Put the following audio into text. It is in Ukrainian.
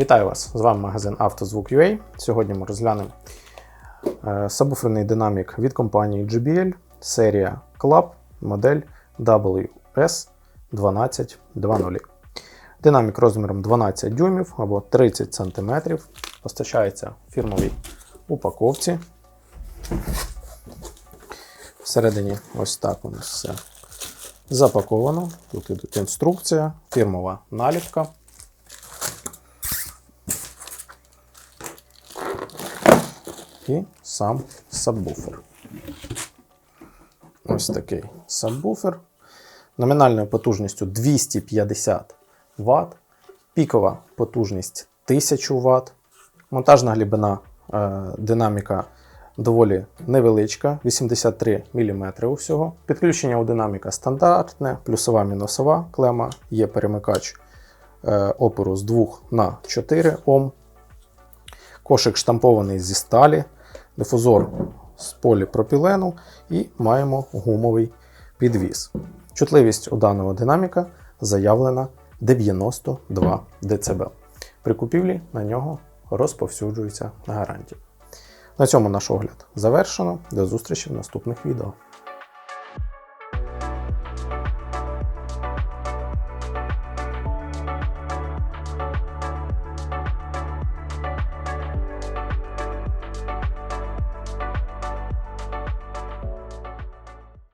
Вітаю вас! З вами магазин «Автозвук.UA». Сьогодні ми розглянемо е, сабвуферний динамік від компанії JBL, серія Club, модель WS1220. Динамік розміром 12 дюймів або 30 см. Постачається в фірмовій упаковці. Всередині ось так у нас все запаковано. Тут ідуть інструкція, фірмова наліпка. І сам сабвуфер. Ось такий сабвуфер. Номінальною потужністю 250 Вт, пікова потужність 1000 Вт. Монтажна глибина е, динаміка доволі невеличка, 83 мм усього. Підключення у динаміка стандартне, плюсова мінусова клема, є перемикач е, опору з 2 на 4 Ом. Кошик штампований зі сталі, дифузор з поліпропілену і маємо гумовий підвіс. Чутливість у даного динаміка заявлена 92 дБ. При купівлі на нього розповсюджується гарантія. На цьому наш огляд завершено. До зустрічі в наступних відео.